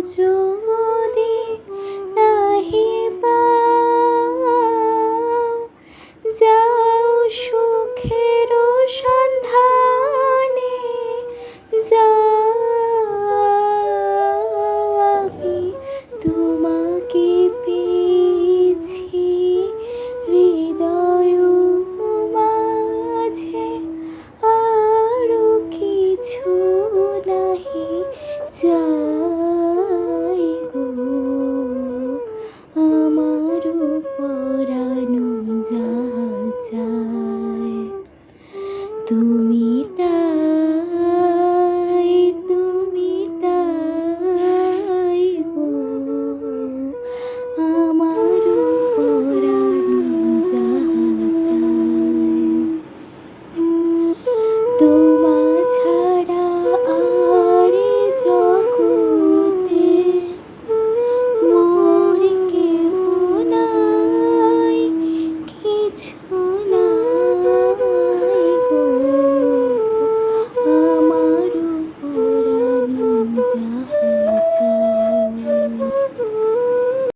যদি নাহি পাও যাও সুখের সন্ধানে, যাও আমি তোমাকে পেয়েছি হৃদয় মাঝে। আরও কিছু নাহি, যা তুমি তা